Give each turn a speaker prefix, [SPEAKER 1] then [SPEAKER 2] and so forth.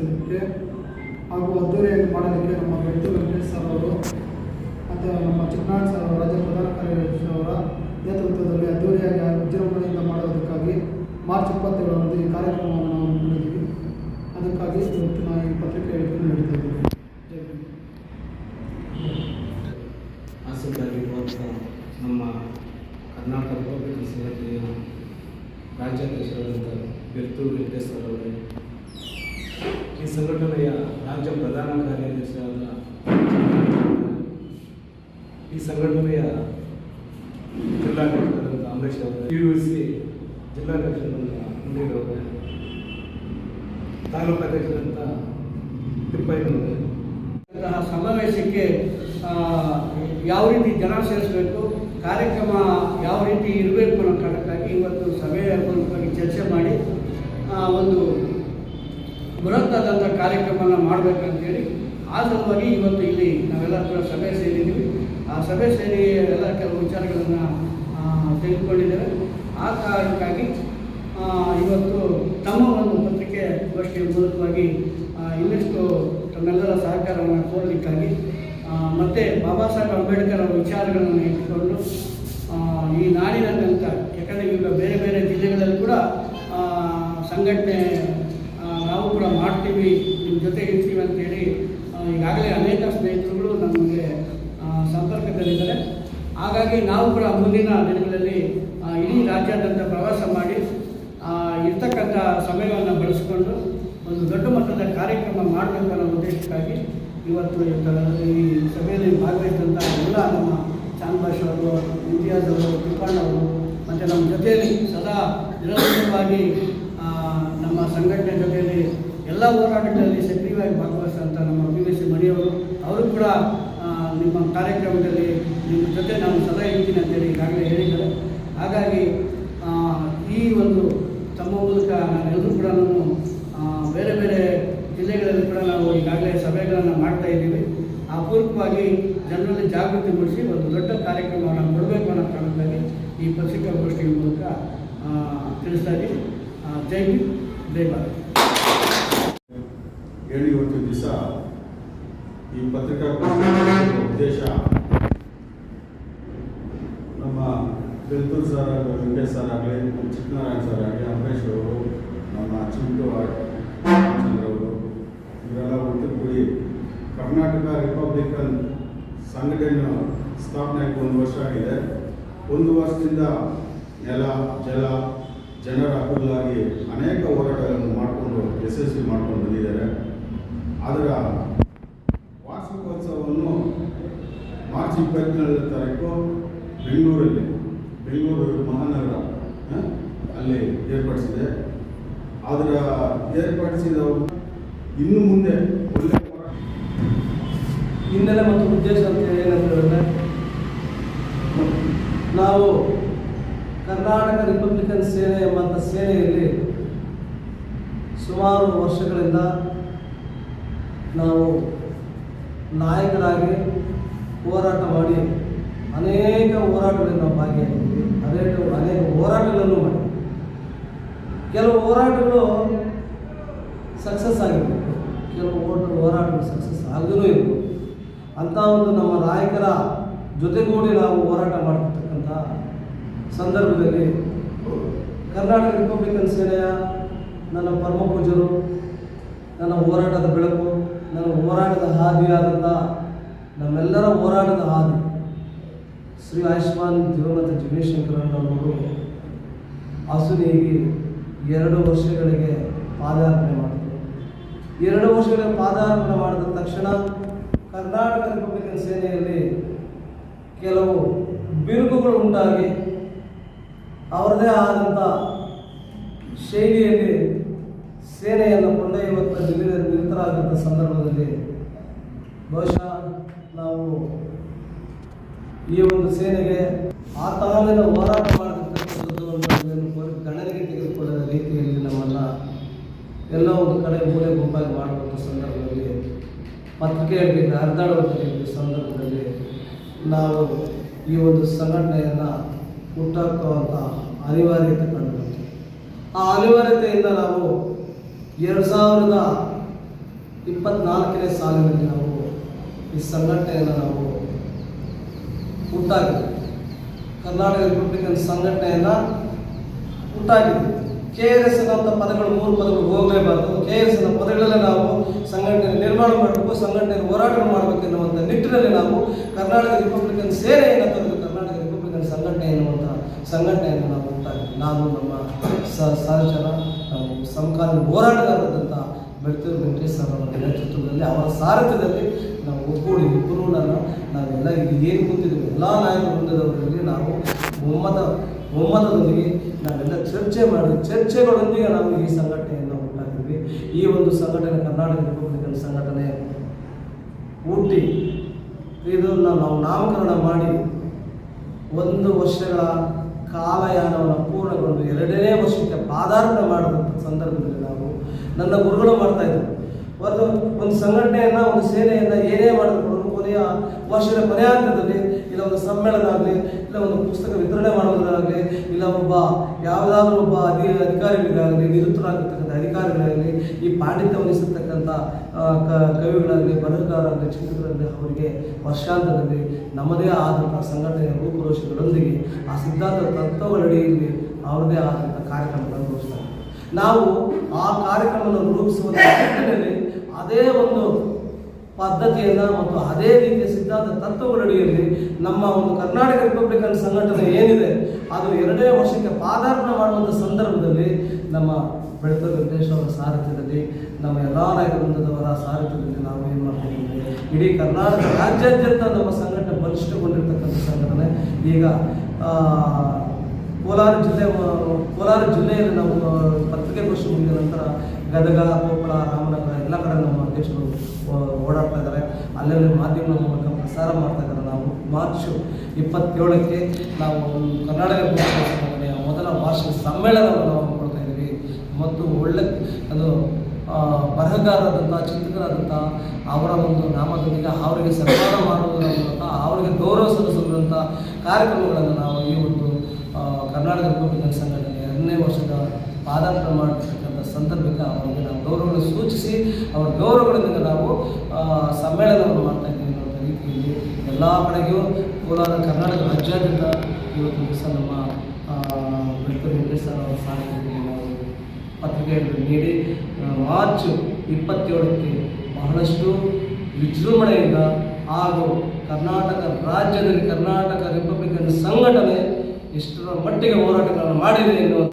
[SPEAKER 1] ಮಾಡೋದಕ್ಕೆ ಹಾಗೂ ಅದ್ದೂರಿಯಾಗಿ ಮಾಡೋದಕ್ಕೆ ನಮ್ಮ ಬೆಳ್ತು ವೆಂಕಟೇಶ್ ಸರ್ ಅವರು ಮತ್ತು ನಮ್ಮ ಚಿಕ್ಕನಾಳ್ ಸರ್ ಅವರ, ರಾಜ್ಯ ಪ್ರಧಾನ ಕಾರ್ಯದರ್ಶಿ ಅವರ ನೇತೃತ್ವದಲ್ಲಿ ಅದ್ದೂರಿಯಾಗಿ ವಿಜೃಂಭಣೆಯಿಂದ ಮಾಡೋದಕ್ಕಾಗಿ ಮಾರ್ಚ್ ಇಪ್ಪತ್ತೇಳರಂದು ಈ ಕಾರ್ಯಕ್ರಮವನ್ನು ನಾವು ಹಮ್ಮಿಕೊಂಡಿದ್ದೀವಿ ಅದಕ್ಕಾಗಿ ಇವತ್ತು ನಾವು ಈ ಪತ್ರಿಕೆ ಹೇಳಿಕೆ ಹಿಂದ್.
[SPEAKER 2] ಆಸಕ್ತರಾಗಿರುವಂಥ ನಮ್ಮ ಕರ್ನಾಟಕ ರಿಪಬ್ಲಿಕ್ ಸಂಘಟನೆಯ ರಾಜ್ಯಾಧ್ಯಕ್ಷರಾದಂಥ ಬೆರ್ತೂರು ವೆಂಕಟೇಶ್ವರ ಅವರೇ ಈ ಸಂಘಟನೆಯ ರಾಜ್ಯ ಪ್ರಧಾನ ಕಾರ್ಯದರ್ಶಿಯಾದ ಈ ಸಂಘಟನೆಯ ಜಿಲ್ಲಾಧ್ಯಕ್ಷರಾದಂಥ ಅಮರೇಶ್ ಅವರು ಪಿ ಯು ಸಿ ಜಿಲ್ಲಾಧ್ಯಕ್ಷರಾದಂಥ ಮುನೀರ್ ಅವರೇ ತಾಲೂಕು ಅಧ್ಯಕ್ಷರಾದಂಥ ತಿಪ್ಪಯ್ಯನವರೇ
[SPEAKER 3] ಇಂತಹ ಸಮಾವೇಶಕ್ಕೆ ಆ, ಯಾವ ರೀತಿ ಜನ ಸೇರಿಸಬೇಕು ಕಾರ್ಯಕ್ರಮ ಯಾವ ರೀತಿ ಇರಬೇಕು ಅನ್ನೋ ಕಾರಣಕ್ಕಾಗಿ ಇವತ್ತು ಸಭೆಯ ಮೂಲಕವಾಗಿ ಚರ್ಚೆ ಮಾಡಿ ಆ, ಒಂದು ಬೃಹತ್ತಾದಂಥ ಕಾರ್ಯಕ್ರಮನ ಮಾಡಬೇಕಂತೇಳಿ ಆ ಸಲುವಾಗಿ ಇವತ್ತು ಇಲ್ಲಿ ನಾವೆಲ್ಲ ಕೂಡ ಸಭೆ ಸೇರಿದ್ದೀವಿ. ಆ ಸಭೆ ಸೇರಿ ಎಲ್ಲ ಕೆಲವು ವಿಚಾರಗಳನ್ನು ತೆಗೆದುಕೊಂಡಿದ್ದೇವೆ. ಆ ಕಾರಣಕ್ಕಾಗಿ ಇವತ್ತು ತಮ್ಮ ಒಂದು ಪತ್ರಿಕೆ ಗೋಷ್ಠಿಯ ಮೂಲಕವಾಗಿ ಇನ್ನಷ್ಟು ತಮ್ಮೆಲ್ಲರ ಸಹಕಾರವನ್ನು ಕೋರಲಿಕ್ಕಾಗಿ ಮತ್ತು ಬಾಬಾ ಸಾಹೇಬ್ ಅಂಬೇಡ್ಕರ್ ಅವರ ವಿಚಾರಗಳನ್ನು ಇಟ್ಟುಕೊಂಡು ಈ ನಾಡಿನಾದ್ಯಂತ, ಯಾಕಂದರೆ ಈಗ ಬೇರೆ ಬೇರೆ ಜಿಲ್ಲೆಗಳಲ್ಲಿ ಕೂಡ ಸಂಘಟನೆ ಆ, ನಾವು ಕೂಡ ಮಾಡ್ತೀವಿ ನಿಮ್ಮ ಜೊತೆ ಇರ್ತೀವಿ ಅಂತೇಳಿ ಆ, ಈಗಾಗಲೇ ಅನೇಕ ಸ್ನೇಹಿತರುಗಳು ನಮಗೆ ಸಂಪರ್ಕದಲ್ಲಿದ್ದಾರೆ. ಹಾಗಾಗಿ ನಾವು ಕೂಡ ಮುಂದಿನ ದಿನಗಳಲ್ಲಿ ಇಡೀ ರಾಜ್ಯಾದ್ಯಂತ ಪ್ರವಾಸ ಮಾಡಿ ಇರ್ತಕ್ಕಂಥ ಸಮಯವನ್ನು ಬಳಸಿಕೊಂಡು ಒಂದು ದೊಡ್ಡ ಮಟ್ಟದ ಕಾರ್ಯಕ್ರಮ ಮಾಡಬೇಕು ಅನ್ನೋ ಉದ್ದೇಶಕ್ಕಾಗಿ ಇವತ್ತು ಈ ಸಭೆಯಲ್ಲಿ ಭಾಗವಹಿಸಿದಂಥ ಎಲ್ಲ ನಮ್ಮ ಚಾಂದ್ಭಾಷ್ ಅವರು ಇಂತಿಯಾಜ್ ಅವರು ಅವರು, ಮತ್ತು ನಮ್ಮ ಜೊತೆಯಲ್ಲಿ ಸದಾ ನಿರಂತರವಾಗಿ ನಮ್ಮ ಸಂಘಟನೆ ಜೊತೆಯಲ್ಲಿ ಎಲ್ಲ ಹೋರಾಟಗಳಲ್ಲಿ ಸಕ್ರಿಯವಾಗಿ ಭಾಗವಹಿಸಿದಂಥ ನಮ್ಮ ಪಿ ವಿ ಸಿ ಮಣಿಯವರು, ಅವರು ಕೂಡ ನಿಮ್ಮ ಕಾರ್ಯಕ್ರಮದಲ್ಲಿ ನಿಮ್ಮ ಜೊತೆ ನಾನು ಸದಾ ಇರ್ತೀನಿ ಅಂತೇಳಿ ಈಗಾಗಲೇ ಹೇಳಿದ್ದಾರೆ. ಹಾಗಾಗಿ ಈ ಒಂದು ತಮ್ಮ ಮೂಲಕ ನಾನೆಲ್ಲರೂ ಕೂಡ ನಾನು ಬೇರೆ ಬೇರೆ ಜಿಲ್ಲೆಗಳಲ್ಲಿ ಕೂಡ ನಾವು ಈಗಾಗಲೇ ಸಭೆಗಳನ್ನು ಮಾಡ್ತಾ ಇದ್ದೀವಿ. ಅಪೂರ್ವವಾಗಿ ಜನರಲ್ಲಿ ಜಾಗೃತಿ ಮೂಡಿಸಿ ಒಂದು ದೊಡ್ಡ ಕಾರ್ಯಕ್ರಮವನ್ನು ಕೊಡಬೇಕು ಅನ್ನೋ ಕಾರಣದಲ್ಲಿ ಈ ಪತ್ರಿಕಾಗೋಷ್ಠಿಯ ಮೂಲಕ ತಿಳಿಸ್ತಾ ಇದ್ದೀವಿ. ಜೈ ಹಿಂದ್, ಜೈ ಭಾರತ್
[SPEAKER 4] ಹೇಳಿ ಇವತ್ತು ದಿವಸ ಈ ಪತ್ರಿಕಾ ಉದ್ದೇಶ ನಮ್ಮ ಬೆಲ್ತೂರ್ ಸರ್ ಆಗಲಿ ವೆಂಕಟೇಶ್ ಸರ್ ಆಗಲಿ ನಮ್ಮ ಚಿಕ್ಕನಾರಾಯಣ ಸರ್ ಆಗಲಿ ಅಂಬರೀಶ್ ಅವರು, ನಮ್ಮ ಚಿಂಟು ರಾಮಚಂದ್ರ ಅವರು ಇವರೆಲ್ಲ ಒಟ್ಟುಗೂಡಿ ಕರ್ನಾಟಕ ರಿಪಬ್ಲಿಕನ್ ಸಂಘಟನೆ ಸ್ಥಾಪನೆ ಒಂದು ವರ್ಷ ಆಗಿದೆ. ಒಂದು ವರ್ಷದಿಂದ ನೆಲ, ಜಲ, ಜನರ ಹಕ್ಕುಗಳಾಗಿ ಅನೇಕ ಹೋರಾಟಗಳನ್ನು ಮಾಡಿಕೊಂಡು, ಯಶಸ್ವಿ ಮಾಡ್ಕೊಂಡು ಬಂದಿದ್ದಾರೆ. ಅದರ ವಾರ್ಷಿಕೋತ್ಸವವನ್ನು ಮಾರ್ಚ್ ಇಪ್ಪತ್ತೇಳನೇ ತಾರೀಕು ಬೆಂಗಳೂರಲ್ಲಿ, ಬೆಂಗಳೂರು ಮಹಾನಗರ ಅಲ್ಲಿ ಏರ್ಪಡಿಸಿದೆ. ಆದರೆ ಏರ್ಪಡಿಸಿದ ಇನ್ನು ಮುಂದೆ ಒಳ್ಳೆ
[SPEAKER 5] ಹಿನ್ನೆಲೆ ಮತ್ತು ಉದ್ದೇಶ ಅಂತ ಏನಂತ ಹೇಳಿದ್ರೆ ನಾವು ಕರ್ನಾಟಕ ರಿಪಬ್ಲಿಕನ್ ಸೇನೆ ಎಂಬಂಥ ಸೇನೆಯಲ್ಲಿ ಸುಮಾರು ವರ್ಷಗಳಿಂದ ನಾವು ನಾಯಕರಾಗಿ ಹೋರಾಟ ಮಾಡಿ ಅನೇಕ ಹೋರಾಟಗಳನ್ನು ನಾವು ಭಾಗಿಯಾಗಿದ್ದೀವಿ. ಅನೇಕ ಅನೇಕ ಹೋರಾಟಗಳನ್ನು ಮಾಡಿ ಕೆಲವು ಹೋರಾಟಗಳು ಸಕ್ಸಸ್ ಆಗಿರ್ಬೋದು. ಕೆಲವು ಓಟ ಹೋರಾಟಗಳು ಸಕ್ಸಸ್ ಆಗದೂ ಇರ್ಬೋದು. ಅಂಥ ಒಂದು ನಮ್ಮ ನಾಯಕರ ಜೊತೆಗೂಡಿ ನಾವು ಹೋರಾಟ ಮಾಡ್ತಿರ್ತಕ್ಕಂಥ ಸಂದರ್ಭದಲ್ಲಿ ಕರ್ನಾಟಕ ರಿಪಬ್ಲಿಕನ್ ಸೇನೆಯ ನನ್ನ ಪರಮ ಪೂಜರು ನನ್ನ ಹೋರಾಟದ ಬೆಳಕು ನನ್ನ ಹೋರಾಟದ ಹಾದಿಯಾದಂಥ ನಮ್ಮೆಲ್ಲರ ಹೋರಾಟದ ಹಾದಿ ಶ್ರೀ ಆಯುಷ್ಮಾನ್ ದಿವಂಗತ ಜಿಗ್ನೇಶಂಕರಣ್ಣವರು ಹಸುನಿಗೆ ಎರಡು ವರ್ಷಗಳಿಗೆ ಪಾದಾರ್ಪಣೆ ಮಾಡಿದರು. ಎರಡು ವರ್ಷಗಳ ಪಾದಾರ್ಪಣೆ ಮಾಡಿದ ತಕ್ಷಣ ಕರ್ನಾಟಕ ರಿಪಬ್ಲಿಕನ್ ಸೇನೆಯಲ್ಲಿ ಕೆಲವು ಬಿರುಕುಗಳು ಉಂಟಾಗಿ ಅವರದೇ ಆದಂಥ ಶೈಲಿಯಲ್ಲಿ ಸೇನೆಯನ್ನು ಕೊಂಡೊಯ್ಯುವತ್ತ ನಿರ ನಿರತರಾದಂಥ ಸಂದರ್ಭದಲ್ಲಿ ಬಹುಶಃ ನಾವು ಈ ಒಂದು ಸೇನೆಗೆ ಆ ತಾಲಿನ ಹೋರಾಟ ಮಾಡತಕ್ಕಂಥದ್ದು ಒಂದು ಗಣನೆಗೆ ತೆಗೆದುಕೊಳ್ಳದ ರೀತಿಯಲ್ಲಿ ನಮ್ಮನ್ನು ಎಲ್ಲ ಒಂದು ಕಡೆ ಮೂಲೆ ಗುಂಪಾಗಿ ಮಾಡುವಂಥ ಸಂದರ್ಭದಲ್ಲಿ ಪತ್ರಿಕೆಯಲ್ಲಿ ಹರಿದಾಡುವಂಥ ಸಂದರ್ಭದಲ್ಲಿ ನಾವು ಈ ಒಂದು ಸಂಘಟನೆಯನ್ನು ಹುಟ್ಟಾಕುವಂಥ ಅನಿವಾರ್ಯತೆ ಕಂಡುಬಂತು ಆ ಅನಿವಾರ್ಯತೆಯಿಂದ ನಾವು ಎರಡು ಸಾವಿರದ ಇಪ್ಪತ್ನಾಲ್ಕನೇ ಸಾಲಿನಲ್ಲಿ ನಾವು ಈ ಸಂಘಟನೆಯನ್ನು ನಾವು ಹುಟ್ಟಾಗಿದೆ ಕರ್ನಾಟಕ ರಿಪಬ್ಲಿಕನ್ ಸಂಘಟನೆಯನ್ನು ಹುಟ್ಟಾಗಿದೆ ಕೆ ಆರ್ ಎಸ್ ಅನ್ನೋಂಥ ಪದಗಳು ಮೂರು ಪದಗಳು ಹೋಗಲೇಬಾರ್ದು. ಕೆ ಆರ್ ಎಸ್ ಅನ್ನೋ ಪದಗಳಲ್ಲೇ ನಾವು ಸಂಘಟನೆ ನಿರ್ಮಾಣ ಮಾಡಬೇಕು ಸಂಘಟನೆ ಹೋರಾಟ ಮಾಡಬೇಕು ಎನ್ನುವಂಥ ನಿಟ್ಟಿನಲ್ಲಿ ನಾವು ಕರ್ನಾಟಕ ರಿಪಬ್ಲಿಕನ್ ಸೇನೆಯನ್ನು ತಂದು ಕರ್ನಾಟಕ ರಿಪಬ್ಲಿಕನ್ ಸಂಘಟನೆ ಎನ್ನುವಂಥ ಸಂಘಟನೆಯನ್ನು ನಾವು ಹುಟ್ಟಾಗಿದೆ ನಾನು ನಮ್ಮ ಸಹಚರ ನಾವು ಸಮಕಾಲೀನ ಹೋರಾಟಗಾರರಾದಂಥ ಬೆಳ್ತೂರು ವೆಂಕಟೇಶ್ ಅವರ ನೇತೃತ್ವದಲ್ಲಿ, ಅವರ ಸಾರಥ್ಯದಲ್ಲಿ ನಾವು ಒಗ್ಗೂಡಿ ಇಬ್ಬರೂ ನಾನು ನಾವೆಲ್ಲ ಇಲ್ಲಿ ಏನು ಗೊತ್ತಿದ್ದೀವಿ ಎಲ್ಲ ನಾಯಕ ವೃಂದದವರಲ್ಲಿ ನಾವು ಒಮ್ಮತ ಒಮ್ಮತದೊಂದಿಗೆ ನಾವೆಲ್ಲ ಚರ್ಚೆ ಮಾಡಿ, ಚರ್ಚೆಗಳೊಂದಿಗೆ ನಾವು ಈ ಸಂಘಟನೆಯನ್ನು ಉಂಟಾಗಿದ್ವಿ ಈ ಒಂದು ಸಂಘಟನೆ ಕರ್ನಾಟಕ ರಿಪಬ್ಲಿಕನ್ ಸಂಘಟನೆ ಹುಟ್ಟಿ, ಇದನ್ನು ನಾವು ನಾಮಕರಣ ಮಾಡಿ ಒಂದು ವರ್ಷಗಳ ಕಾಲಯಾನವನ್ನು ಪೂರ್ಣಗೊಂಡು ಎರಡನೇ ವರ್ಷಕ್ಕೆ ಪಾದಾರ್ಪಣೆ ಮಾಡಿದಂಥ ಸಂದರ್ಭದಲ್ಲಿ ನಾವು ನನ್ನ ಗುರುಗಳು ಮಾಡ್ತಾ ಇದ್ರು. ಒಂದು ಒಂದು ಸಂಘಟನೆಯನ್ನು, ಒಂದು ಸೇನೆಯನ್ನು ಏನೇ ಮಾಡಿದ್ರು ಕೊನೆಯ ವರ್ಷದ ಕೊನೆಯ ಇಲ್ಲ ಒಂದು ಸಮ್ಮೇಳನ ಆಗಲಿ ಇಲ್ಲ ಒಂದು ಪುಸ್ತಕ ವಿತರಣೆ ಮಾಡೋದಾಗಲಿ ಇಲ್ಲ ಒಬ್ಬ ಯಾವುದಾದ್ರೂ ಒಬ್ಬ ಅಧಿ ಅಧಿಕಾರಿಗಳಾಗಲಿ ನಿವೃತ್ತರಾಗಿರ್ತಕ್ಕಂಥ ಅಧಿಕಾರಿಗಳಾಗಲಿ, ಈ ಪಾಂಡಿತ್ಯ ವಹಿಸಿರ್ತಕ್ಕಂಥ ಕವಿಗಳಾಗಲಿ ಬರಹಗಾರರಾಗಲಿ ಚಿತ್ರಗಳಾಗಲಿ ಅವರಿಗೆ ವರ್ಷಾಂತದಲ್ಲಿ ನಮ್ಮದೇ ಆದಂಥ ಸಂಘಟನೆಯ ರೂಪುರೋಷಗಳೊಂದಿಗೆ ಆ ಸಿದ್ಧಾಂತ ತತ್ವಗಳಡಿಯಲ್ಲಿ ಅವರದೇ ಆದಂಥ ಕಾರ್ಯಕ್ರಮಗಳನ್ನು ರೂಪಿಸ್ತಾರೆ. ನಾವು ಆ ಕಾರ್ಯಕ್ರಮವನ್ನು ರೂಪಿಸುವ ಅದೇ ಒಂದು ಪದ್ಧತಿಯನ್ನು ಮತ್ತು ಅದೇ ರೀತಿಯ ಸಿದ್ಧಾಂತ ತತ್ವಗಳಡಿಯಲ್ಲಿ ನಮ್ಮ ಒಂದು ಕರ್ನಾಟಕ ರಿಪಬ್ಲಿಕನ್ ಸಂಘಟನೆ ಏನಿದೆ, ಅದು ಎರಡೇ ವರ್ಷಕ್ಕೆ ಪಾದಾರ್ಪಣೆ ಮಾಡುವಂಥ ಸಂದರ್ಭದಲ್ಲಿ ನಮ್ಮ ಬೆಳೆದ ವೆಂಕಟೇಶ್ ಅವರ ಸಾರಥ್ಯದಲ್ಲಿ, ನಮ್ಮ ಎಲ್ಲ ನಾಯಕ ಸಾರಥ್ಯದಲ್ಲಿ ನಾವು ಏನು ಮಾಡ್ತೀವಿ ಇಡೀ ಕರ್ನಾಟಕ ರಾಜ್ಯಾದ್ಯಂತ ನಮ್ಮ ಸಂಘಟನೆ ಬಲಿಷ್ಠಗೊಂಡಿರ್ತಕ್ಕಂಥ ಸಂಘಟನೆ. ಈಗ ಕೋಲಾರ ಜಿಲ್ಲೆ, ಕೋಲಾರ ಜಿಲ್ಲೆಯಲ್ಲಿ ನಾವು ಪತ್ರಿಕೆ ಪತ್ರಿಕೆಗೋಷ್ಠಿ ಮುಗಿದ ನಂತರ ಗದಗ ಕೊಪ್ಪಳ ರಾಮನಗರ ಎಲ್ಲ ಕಡೆ ನಮ್ಮ ಅಧ್ಯಕ್ಷರು ಓಡಾಡ್ತಾ ಇದ್ದಾರೆ. ಅಲ್ಲಲ್ಲಿ ಮಾಧ್ಯಮಗಳ ಮೂಲಕ ಪ್ರಸಾರ ಮಾಡ್ತಾ ಇದ್ದಾರೆ ನಾವು. ಮಾರ್ಚ್ ಇಪ್ಪತ್ತೇಳಕ್ಕೆ ನಾವು ಕರ್ನಾಟಕ ಮೊದಲ ವಾರ್ಷಿಕ ಸಮ್ಮೇಳನವನ್ನು ನಾವು ಹಮ್ಮಿಕೊಳ್ತಾ ಇದ್ದೀವಿ. ಮತ್ತು ಒಳ್ಳೆ, ಅದು ಬರಹಗಾರರಾದಂಥ ಚಿಂತಕರಾದಂಥ ಅವರ ಒಂದು ನಾಮದೊಂದಿಗೆ ಅವರಿಗೆ ಸನ್ಮಾನ ಮಾಡುವುದರ ಮೂಲಕ ಅವರಿಗೆ ಗೌರವ ಸಲ್ಲಿಸುವಂಥ ಕಾರ್ಯಕ್ರಮಗಳನ್ನು ನಾವು ಈ ಒಂದು ಕರ್ನಾಟಕ ಸಂಘಟನೆ ಎರಡನೇ ವರ್ಷದ ಪಾದಾರ್ಪಣೆ ಮಾಡಿರ್ತಕ್ಕಂಥ ಸಂದರ್ಭಕ್ಕೆ ಅವರಿಗೆ ನಾವು ಗೌರವಗಳನ್ನು ಸೂಚಿಸಿ ಅವರ ಗೌರವಗಳಿಂದ ನಾವು ಸಮ್ಮೇಳನವನ್ನು ಮಾಡ್ತಾ ಇದ್ದೀವಿ ಅನ್ನೋ ರೀತಿಯಲ್ಲಿ ಎಲ್ಲ ಕಡೆಗೂ ಕೋಲಾರ ಕರ್ನಾಟಕ ರಾಜ್ಯಾದ್ಯಂತ ಇವತ್ತು ದಿವಸ ನಮ್ಮ ಬೆಳಕು ವೆಂಕಟೇಶ್ ಸಾಧ್ಯತೆ ನಾವು ಪತ್ರಿಕೆಯನ್ನು ನೀಡಿ ಮಾರ್ಚ್ ಇಪ್ಪತ್ತೇಳಕ್ಕೆ ಬಹಳಷ್ಟು ವಿಜೃಂಭಣೆಯಿಂದ ಹಾಗೂ ಕರ್ನಾಟಕ ರಾಜ್ಯದಲ್ಲಿ ಕರ್ನಾಟಕ ರಿಪಬ್ಲಿಕನ್ ಸಂಘಟನೆ ಎಷ್ಟರ ಮಟ್ಟಿಗೆ ಹೋರಾಟಗಳನ್ನು ಮಾಡಿದೆ ಎನ್ನುವ